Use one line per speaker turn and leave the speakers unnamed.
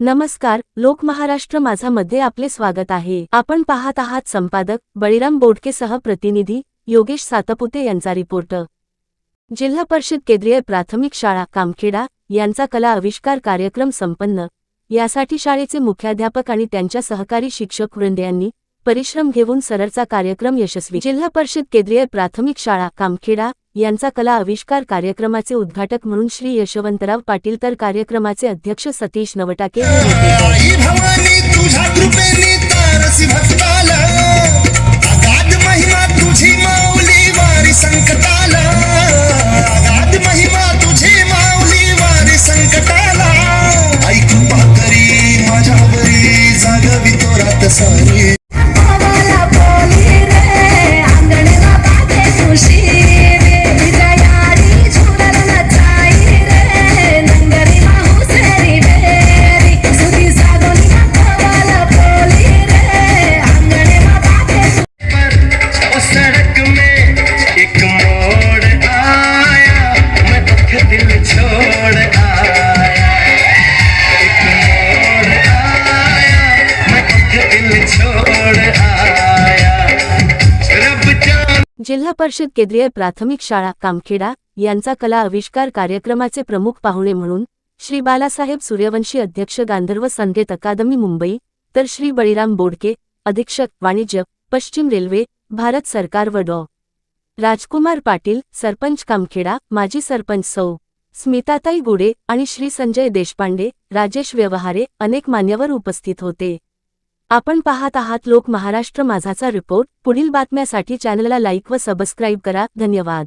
नमस्कार लोक महाराष्ट्र माझा मध्ये आपले स्वागत आहे. आपण पाहत आहात संपादक बळीराम बोडकेसह प्रतिनिधी योगेश सातपुते यांचा रिपोर्ट. जिल्हा परिषद केंद्रीय प्राथमिक शाळा कामखेडा यांचा कला आविष्कार कार्यक्रम संपन्न. यासाठी शाळेचे मुख्याध्यापक आणि त्यांच्या सहकारी शिक्षक वृंद यांनी परिश्रम घेऊन सररचा कार्यक्रम यशस्वी. जिल्हा परिषद केंद्रीय प्राथमिक शाळा कामखेडा यांचा कला आविष्कार कार्यक्रमाचे उद्घाटक म्हणून श्री यशवंतराव पाटील तर कार्यक्रमाचे अध्यक्ष सतीश नवटाके जिल्हा परिषद केंद्रीय प्राथमिक शाळा कामखेडा यांचा कला आविष्कार कार्यक्रमाचे प्रमुख पाहुणे म्हणून श्री बालासाहेब सूर्यवंशी अध्यक्ष गांधर्व संगीत अकादमी मुंबई तर श्री बळीराम बोडके अधीक्षक वाणिज्य पश्चिम रेल्वे भारत सरकार व डॉ. राजकुमार पाटील सरपंच कामखेडा माजी सरपंच सौ. स्मिताताई गुडे आणि श्री संजय देशपांडे राजेश व्यवहारे अनेक मान्यवर उपस्थित होते. आपण पाहत आहात लोक महाराष्ट्र माझाचा रिपोर्ट. पुढील बातम्यासाठी चॅनलला लाईक व सबस्क्राईब करा. धन्यवाद.